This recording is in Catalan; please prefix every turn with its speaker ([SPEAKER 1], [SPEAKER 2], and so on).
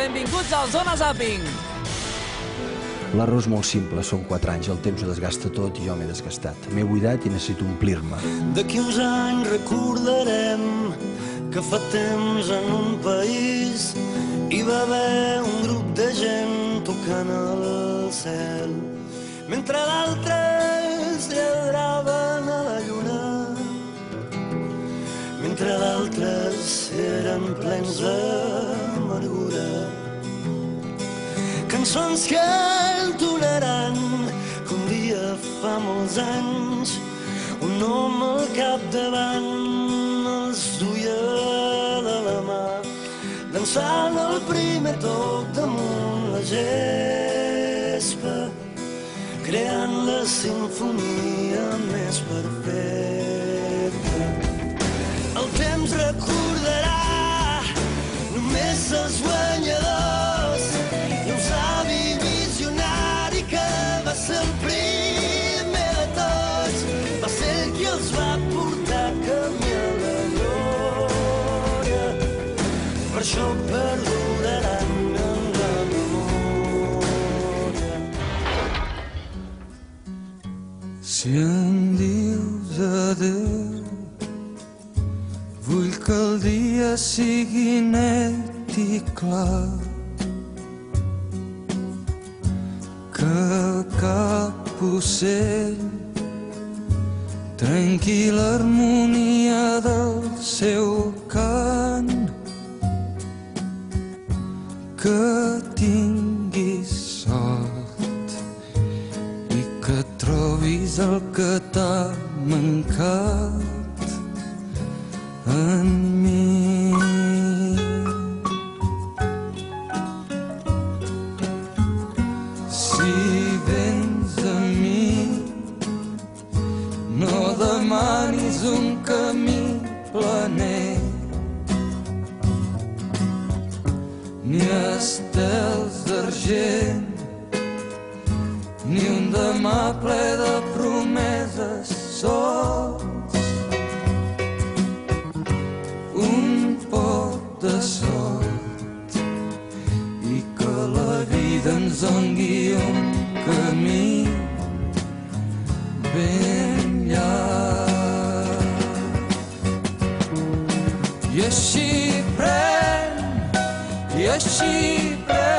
[SPEAKER 1] benvinguts al Zona Zapping.
[SPEAKER 2] L'arròs molt simple, són 4 anys, el temps ho desgasta tot i jo m'he desgastat. M'he buidat i necessito omplir-me.
[SPEAKER 3] D'aquí uns anys recordarem que fa temps en un país hi va haver un grup de gent tocant el cel mentre d'altres mentre d'altres eren plens d'amargura. Cançons que entonaran que un dia fa molts anys un home al capdavant els duia de la mà dansant el primer toc damunt la gespa creant la sinfonia més perfecta només els guanyadors i un savi visionari que va ser el primer de tots va ser el qui els va portar camí a la glòria per això perduraran en la memòria
[SPEAKER 4] Si em dius adeu, vull que el dia sigui net clar. Que cap ocell trenqui l'harmonia del seu cant. Que tinguis sort i que trobis el que t'ha mancat en mi. Vens a mi, no demanis un camí planer ni estels d'argent ni un demà ple de promeses sols. Un pot de sort i que la vida ens dongui un Yes, she prayed. Yes, she prayed.